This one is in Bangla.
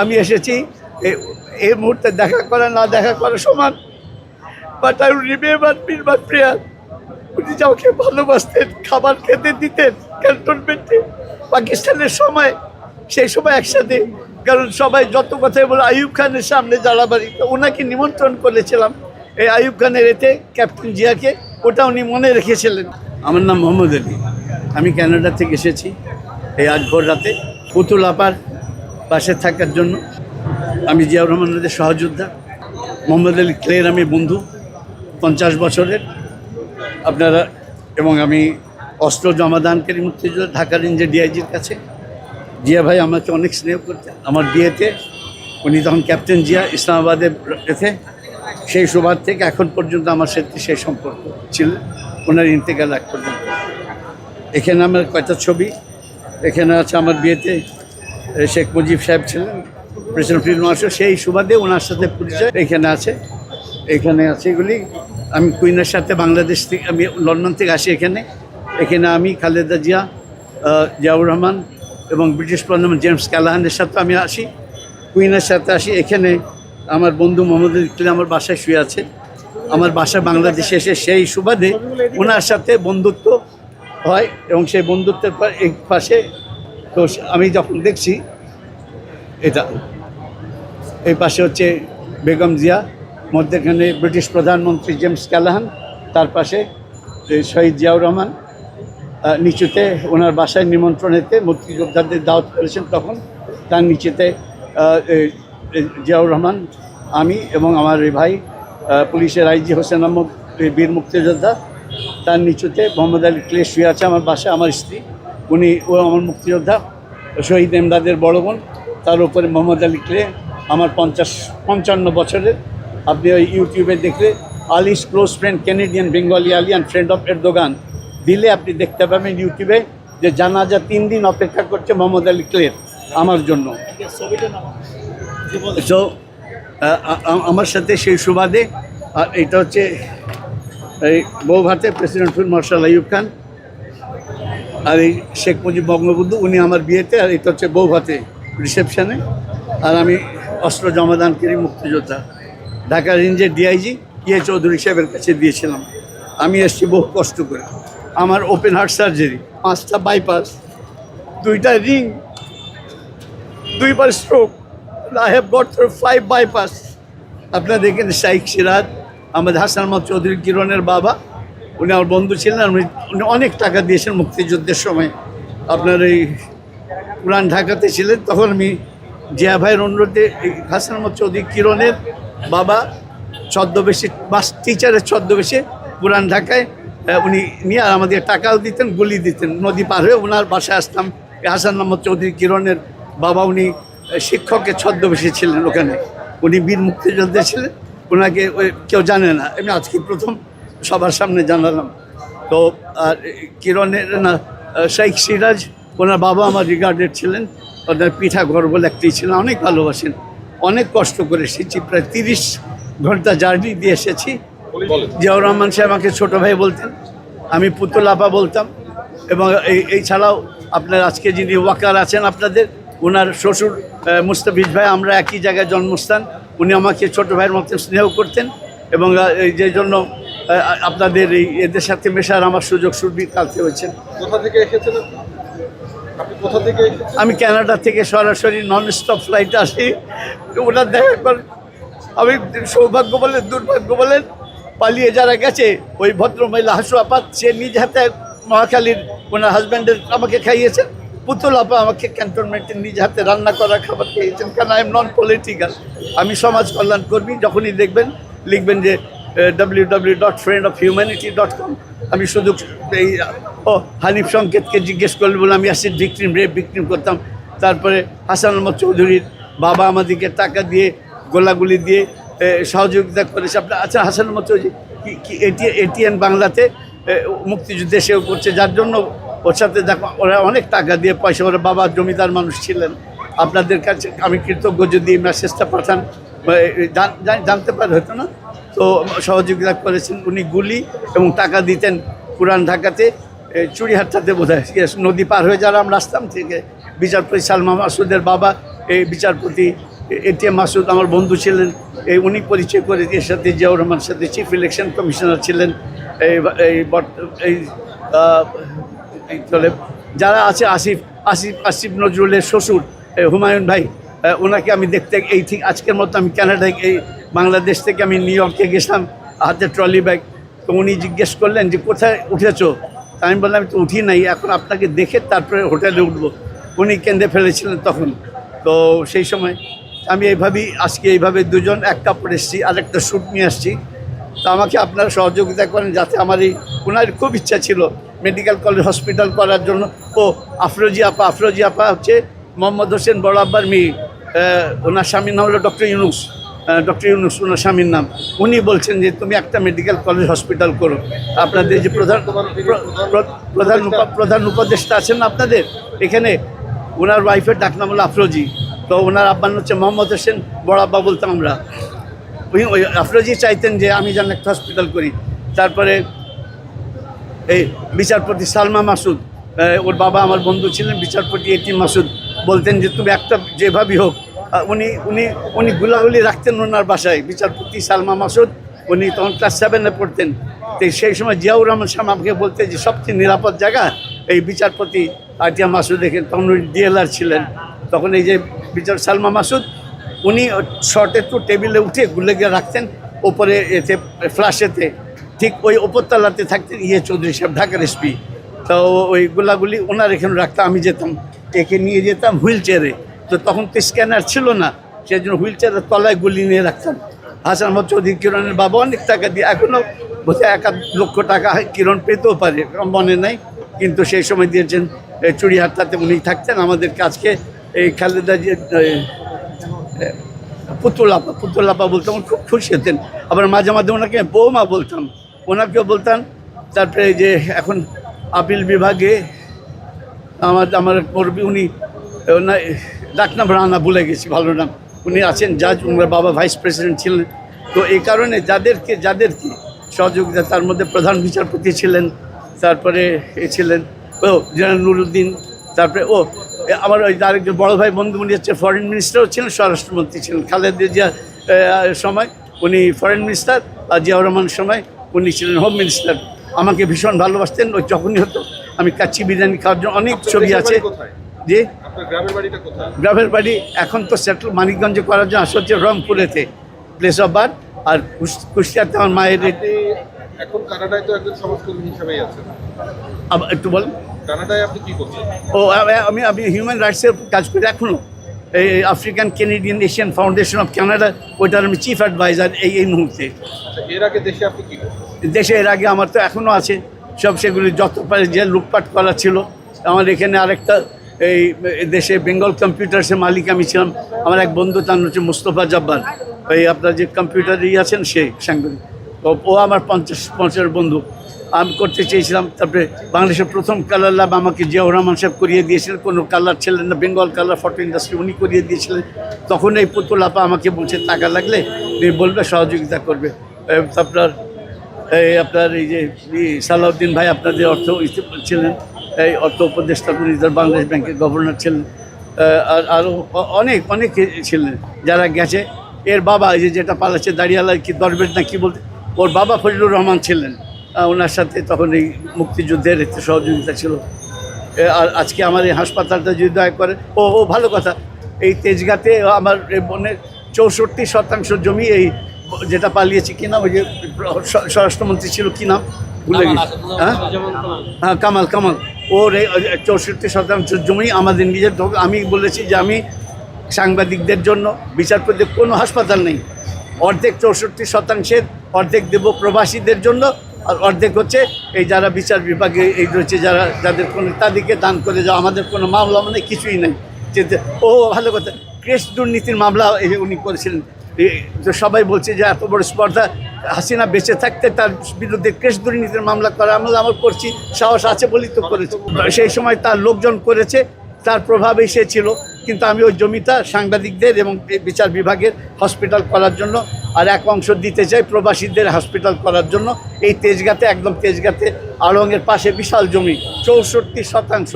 আমি এসেছি এই মুহূর্তে দেখা করা, না দেখা করা সমান। বাট আই রিমেম্বার বীরবার প্রেয়ার উনি যে আমাকে ভালোবাসতেন, খাবার খেতে দিতেন ক্যান্টনমেন্টে পাকিস্তানের সময়, সেই সময় একসাথে, কারণ সবাই যত কথাই বলে, আইয়ুব খানের সামনে জালাবাড়ি তো ওনাকে নিমন্ত্রণ করেছিলাম, এই আইয়ুব খানের এতে ক্যাপ্টেন জিয়াকে, ওটা উনি মনে রেখেছিলেন। আমার নাম মোহাম্মদ আলী। আমি কানাডা থেকে এসেছি, এই আজ ভোর রাতে, পুতুল আপার পাশে থাকার জন্য আমি জিয়াউর রহমানের সহযোদ্ধা, মোহাম্মদ আলী ক্লের আমি বন্ধু, পঞ্চাশ বছরের। আপনারা এবং আমি অস্ত্র জমাদানকারী মুক্তিযোদ্ধা ঢাকা রেঞ্জের ডিআইজির কাছে। জিয়া ভাই আমাকে অনেক স্নেহ করতেন। আমার বিয়েতে উনি তখন ক্যাপ্টেন জিয়া ইসলামাবাদে এতে সেই সুবাদ থেকে এখন পর্যন্ত আমার সাথে সেই সম্পর্ক ছিল। ওনার ইন্তেকাল এক পর্যন্ত। এখানে আমার কয়টা ছবি? এখানে আছে আমার বিয়েতে শেখ মুজিব সাহেব ছিলেন প্রেসিডেন্ট ফিল্ড মার্শাল, সেই সুবাদে ওনার সাথে পরিচয় এখানে আছে। এখানে আছে এগুলি। আমি কুইনের সাথে বাংলাদেশ থেকে, আমি লন্ডন থেকে আসি এখানে। এখানে আমি খালেদা জিয়া জিয়াউর রহমান এবং ব্রিটিশ প্রধানমন্ত্রী জেমস ক্যালাহানের সাথে আমি আসি। কুইনের সাথে আসি। এখানে আমার বন্ধু মোহাম্মদ ইকলে আমার বাসায় শুয়ে আছে। আমার বাসা বাংলাদেশে এসে সেই সুবাদে ওনার সাথে বন্ধুত্ব হয় এবং সেই বন্ধুত্বের এক পাশে তো আমি যখন দেখছি, এটা, এই পাশে হচ্ছে বেগম জিয়া, মধ্যেখানে ব্রিটিশ প্রধানমন্ত্রী জেমস ক্যালাহান, তার পাশে শহীদ জিয়াউর রহমান নিচুতে ওনার বাসায় নিমন্ত্রণেতে মুক্তিযোদ্ধাদের দাওয়াত করেছেন তখন, তার নিচেতে জিয়াউর রহমান, আমি এবং আমার ভাই পুলিশের আইজি হোসেন আহমদ বীর মুক্তিযোদ্ধা, তার নিচুতে মোহাম্মদ আলী ক্লে শুয়ে আছে আমার বাসায়, আমার স্ত্রী। উনি ও আমার মুক্তিযোদ্ধা, শহীদ এমদাদের বড় বোন, তার উপরে মোহাম্মদ আলী ক্লে আমার পঞ্চাশ, পঞ্চান্ন বছরের। আপনি ওই ইউটিউবে দেখলে Ali's close friend Canadian Bengali Ali and friend of Erdogan দিলে আপনি দেখতে পাবেন ইউটিউবে যে জানাজা তিন দিন অপেক্ষা করছে মোহাম্মদ আলী ক্লের আমার জন্য। সো আমার সাথে সেই সুবাদে এটা হচ্ছে, এই বৌভাতে প্রেসিডেন্ট মার্শাল আইয়ুব খান আর এই শেখ মুজিব বঙ্গবন্ধু, উনি আমার বিয়েতে, আর এটা হচ্ছে বৌভাতে রিসেপশানে আর আমি অস্ত্র জমাদানকারী মুক্তিযোদ্ধা। ঢাকা রেঞ্জের ডিআইজি ইয়ে চৌধুরী সাহেবের কাছে দিয়েছিলাম। আমি এসেছি বহু কষ্ট করে। আমার ওপেন হার্ট সার্জারি পাঁচটা বাইপাস দুইটা রিং দুইবার stroke I have got through five bypass আপনারা দেখেন শাইক সিরাজ আমাদের হাসান মোহাম্মদ চৌধুরী কিরণের বাবা উনি আমার বন্ধু ছিলেন আর উনি অনেক টাকা দিয়েছেন মুক্তিযুদ্ধের সময়। আপনার এই পুরান ঢাকাতে ছিলেন, তখন আমি জিয়া ভাইয়ের অনুরোধে হাসান মোহাম্মদ চৌধুরী কিরণের বাবা, ছদ্মবেশী বাস টিচারের ছদ্মবেশে পুরান ঢাকায় উনি নিয়ে আর আমাদের টাকাও দিতেন, গুলি দিতেন। নদী পার হয়ে ওনার বাসায় আসতাম হাসান মোহাম্মদ চৌধুরী কিরণের বাবা উনি শিক্ষকের ছদ্মবেশী ছিলেন ওখানে। উনি বীর মুক্তিযোদ্ধা ছিলেন ওনাকে কেউ জানে না। এমনি আজকে প্রথম সবার সামনে জানালাম। তো, আর কিরণের না শেখ সিরাজ, ওনার বাবা আমার রিগার্ডেড ছিলেন, ওনার পিঠা ঘর বলে একটি ছিলেন অনেক ভালোবাসেন। অনেক কষ্ট করে এসেছি, প্রায় তিরিশ ঘণ্টা জার্নি দিয়ে এসেছি। জিয়াউর রহমান সাহেব আমাকে ছোটো ভাই বলতেন, আমি পুতুল আপা বলতাম, এবং এই এই ছাড়াও আপনার আজকে যিনি ওয়াকার আছেন আপনাদের, ওনার শ্বশুর মুস্তাফিজ ভাই, আমরা একই জায়গায় জন্মস্থান, উনি আমাকে ছোটো ভাইয়ের মতো স্নেহ করতেন, এবং এই যে জন্য আপনাদের এই এদের সাথে মেশার আমার সুযোগ সুবিধা কালকে হয়েছে। কোথা থেকে এসেছেন কোথা থেকে আমি কানাডা থেকে সরাসরি নন স্টপ ফ্লাইটে আসি। ওনার দেখা করে আমি সৌভাগ্য বলেন দুর্ভাগ্য বলেন পালিয়ে যারা গেছে ওই ভদ্রমহিলা হাসু আপাত সে নিজ হাতে মহাখালীর ওনার হাজব্যান্ডের আমাকে খাইয়েছেন পুতুল আপা আমাকে ক্যান্টনমেন্টে নিজ হাতে রান্না করা খাবার খেয়েছেন। কেন আই এম নন পলিটিক্যাল আমি সমাজ কল্যাণ কর্মী যখনই দেখবেন লিখবেন যে W dot friend of humanity dot com আমি শুধু এই, ও, হানিফ সংকেতকে জিজ্ঞেস করলে বলে আমি অ্যাসিড ভিক্টিম রেপ ভিক্টিম করতাম। তারপরে হাসান আহমদ চৌধুরীর বাবা আমাদেরকে টাকা দিয়ে, গোলাগুলি দিয়ে সহযোগিতা করেছে। আপনার আচ্ছা হাসান আহমদ চৌধুরী, কি- এটি, এটিএন বাংলাতে মুক্তিযুদ্ধে সেও করছে। যার জন্য ওর সাথে দেখো, ওরা অনেক টাকা দিয়ে পয়সা, ওরা বাবা জমিদার মানুষ ছিলেন। আপনাদের কাছে আমি কৃতজ্ঞ যদি মেসেজটা পাঠান। জান- জান- জানতে পারে হতো না? তো সহযোগিতা করেছেন উনি গুলি এবং টাকা দিতেন পুরান ঢাকাতে। চুড়িহাটটাতে বোধ হয় নদী পার হয়ে যারা আমরা আসতাম থেকে বিচারপতি সালমা মাসুদের বাবা, এই বিচারপতি এটিএম মাসুদ আমার বন্ধু ছিলেন। এই উনি পরিচয় করে এর সাথে জিয়াউর রহমানের সাথে চিফ ইলেকশন কমিশনার ছিলেন। এই এই চলে যারা আছে আসিফ আসিফ আসিফ নজরুলের শ্বশুর হুমায়ুন ভাই ওনাকে আমি দেখতে এই ঠিক আজকের মতো আমি কানাডায় এই বাংলাদেশ থেকে আমি নিউ ইয়র্কে গেছিলাম, হাতে ট্রলি ব্যাগ। তো উনি জিজ্ঞেস করলেন যে, কোথায় উঠেছো? আমি বললাম, আমি তো উঠি নাই, এখন আপনাকে দেখে তারপরে হোটেলে উঠবো। উনি কেঁদে ফেলেছিলেন তখন। তো সেই সময় আমি এইভাবেই, আজকে এইভাবে দুজন, এক কাপড় এসেছি আরেকটা শ্যুট নিয়ে আসছি। তো আমাকে আপনারা সহযোগিতা করেন যাতে আমার এই ওনার খুব ইচ্ছা ছিল মেডিকেল কলেজ, হসপিটাল করার জন্য। ও আফরোজি আপা আফরোজি আপা হচ্ছে মোহাম্মদ হোসেন বড় আব্বার মেয়ে। ওনার স্বামীর নাম হলো ডক্টর ইউনুস। ডক্টর ইউনুস, ওনার স্বামীর নাম। উনি বলছেন যে, তুমি একটা মেডিকেল কলেজ হসপিটাল করো। আপনাদের যে প্রধান, প্র- প্র- প্রধান প্রধান উপদেষ্টা আছেন আপনাদের, এখানে ওনার ওয়াইফের ডাকনাম হলো আফরোজি। তো ওনার আব্বান হচ্ছে মোহাম্মদ হোসেন, বড় আব্বা বলতাম আমরা। ওই আফরোজি চাইতেন যে, আমি যেন একটা হসপিটাল করি। তারপরে এই বিচারপতি সালমা মাসুদ ওর বাবা আমার বন্ধু ছিলেন, বিচারপতি এটি মাসুদ। বলতেন যে তুমি একটা যেভাবেই হোক উনি উনি উনি গুলাগুলি রাখতেন ওনার বাসায়। বিচারপতি সালমা মাসুদ, উনি তখন ক্লাস সেভেনে পড়তেন। তো সেই সময় জিয়াউর রহমান শাহ আমাকে বলতে যে, সবচেয়ে নিরাপদ জায়গা? এই বিচারপতি আটিয়া মাসুদ দেখেন, তখন উনি ডিএলআর ছিলেন। তখন এই যে বিচার সালমা মাসুদ, উনি শর্টে তো টেবিলে উঠে গুলে গিয়ে রাখতেন, ওপরে এতে ফ্লাশেতে ঠিক ওই ওপরতলাতে থাকতেন ইয়ে চৌধুরী সাহেব, ঢাকার এসপি তো ওই গোলাগুলি ওনার এখানে রাখতাম আমি যেতাম। একে নিয়ে যেতাম হুইল চেয়ারে তো তখন তো স্ক্যানার ছিল না সেই জন্য হুইল চেয়ারের তলায় গুলি নিয়ে রাখতাম। হাসান মোহাম্মদ চৌধুরী, কিরণের বাবা অনেক টাকা দিয়ে এখনও বোধহয় এক লক্ষ টাকা কিরণ পেতেও পারে মনে নাই। কিন্তু সেই সময় দিয়েছেন চুড়িহাটটাতে উনি থাকতেন। আমাদের কাজকে এই খালেদা যে পুতুলাপা পুতুলাপা বলতাম খুব খুশি হতেন। আবার মাঝে মাঝে ওনাকে বৌমা বলতাম। ওনাকেও বলতাম, তারপরে যে এখন আপিল বিভাগে আমার আমার কর্মী উনি ওনার ডাকনাম রানা, ভুলে গেছি, ভালো নাম। উনি আছেন জাজ ওনার বাবা ভাইস প্রেসিডেন্ট ছিলেন। তো এই কারণে যাদেরকে যাদেরকে সহযোগিতা, তার মধ্যে প্রধান বিচারপতি ছিলেন, তারপরে এ ছিলেন, ও, জেনারেল নুরুদ্দিন, তারপরে, ও আমার ওই আরেকজন বড় ভাই বন্ধু, উনি হচ্ছে ফরেন মিনিস্টারও ছিলেন, স্বরাষ্ট্রমন্ত্রী ছিলেন, খালেদা জিয়া সময়। উনি ফরেন মিনিস্টার আর জিয়াউর রহমানের সময়, উনি ছিলেন হোম মিনিস্টার আমাকে ভীষণ ভালোবাসতেন, ওই যখনই হতো আমি কাচ্চি বিরিয়ানি খাওয়ার জন্য অনেক ছবি আছে। যে গ্রামের বাড়ি এখন তো সেটেল মানিকগঞ্জে করার জন্য আসা হচ্ছে রংপুরেতে। প্লেস অফ বার্থ আর কুষ্টিয়াতে আমার মায়ের এখন কানাডায় তো একজন সমাজকর্মী হিসেবেই আছেন। আবার একটু বলেন। কানাডায় আপনি কি করছেন? ও আমি- আমি আমি হিউম্যান রাইটসের কাজ করি এখনও এই African Canadian Asian foundation of Canada ওইটার আমি চিফ অ্যাডভাইজার এই এই মুহূর্তে। আচ্ছা এর আগে দেশে আপনি কি দেশে এর আগে আমার তো এখনও আছে। সব সেগুলি যত পারে যে লুটপাট করা ছিল। আমার এখানে আরেকটা এই দেশে বেঙ্গল কম্পিউটার্সের মালিক আমি ছিলাম। আমার এক বন্ধু, তার হচ্ছে মুস্তফা জব্বার। ওই আপনার যে কম্পিউটার ই আছেন, সে সাংবাদিক। ও আমার পঞ্চাশ পঞ্চাশ বন্ধু। আমি করতে চেয়েছিলাম, তারপরে বাংলাদেশের প্রথম কালার ল্যাব আমাকে জিয়াউর রহমান সাহেব করিয়ে দিয়েছিলেন। কোনো কালার ছিলেন না, বেঙ্গল কালার ফটো ইন্ডাস্ট্রি উনি করিয়ে দিয়েছিলেন। তখন এই পুতুল আপা আমাকে বলছে, টাকা লাগলে বলবে, সহযোগিতা করবে। আপনার এই আপনার এই যে সালাউদ্দিন ভাই আপনাদের অর্থ ছিলেন, এই অর্থ উপদেষ্টা তো বাংলাদেশ ব্যাংকের গভর্নর ছিলেন আর আরও অনেক অনেক ছিলেন যারা গেছে। এর বাবা এই যে যেটা পালাচ্ছে দাঁড়িয়ালা কি দরবেশ না কি বলতে, ওর বাবা ফজলুর রহমান ছিলেন। ওনার সাথে তখন এই মুক্তিযুদ্ধের একটু সহযোগিতা ছিল। আর আজকে আমার এই হাসপাতালটা যদি দয়া করে, ও ও, ভালো কথা, এই তেজগাতে আমার বোনের চৌষট্টি শতাংশ জমি এই যেটা পালিয়েছে কি নাম? ওই যে স্বরাষ্ট্রমন্ত্রী ছিল কি নাম? ভুলে গেছি। হ্যাঁ? হ্যাঁ কামাল কামাল। ওর এই চৌষট্টি শতাংশ জমি আমাদের নিজের। আমি বলেছি যে আমি সাংবাদিকদের জন্য বিচারপতি কোনো হাসপাতাল নেই। অর্ধেক চৌষট্টি শতাংশের অর্ধেক দেব প্রবাসীদের জন্য আর অর্ধেক হচ্ছে এই যারা বিচার বিভাগে এই রয়েছে যারা যাদের কোনো তাদেরকে দান করে যাওয়া আমাদের কোনো মামলা মানে কিছুই নেই। যে ও ভালো কথা। ক্রেস দুর্নীতির মামলা উনি করেছিলেন। তো সবাই বলছে যে এত বড় স্পর্ধা, হাসিনা বেঁচে থাকতে তার বিরুদ্ধে ক্রেস দুর্নীতির মামলা করা, আমরা আমার করছি, সাহস আছে বলেই তো করেছি। সেই সময় তার লোকজন করেছে, তার প্রভাবে সে ছিল, কিন্তু আমি ওই জমিটা সাংবাদিকদের এবং বিচার বিভাগের হসপিটাল করার জন্য আর এক অংশ দিতে চাই প্রবাসীদের হসপিটাল করার জন্য। এই তেজগাতে, একদম তেজগাতে, আড়ংয়ের পাশে বিশাল জমি, চৌষট্টি শতাংশ।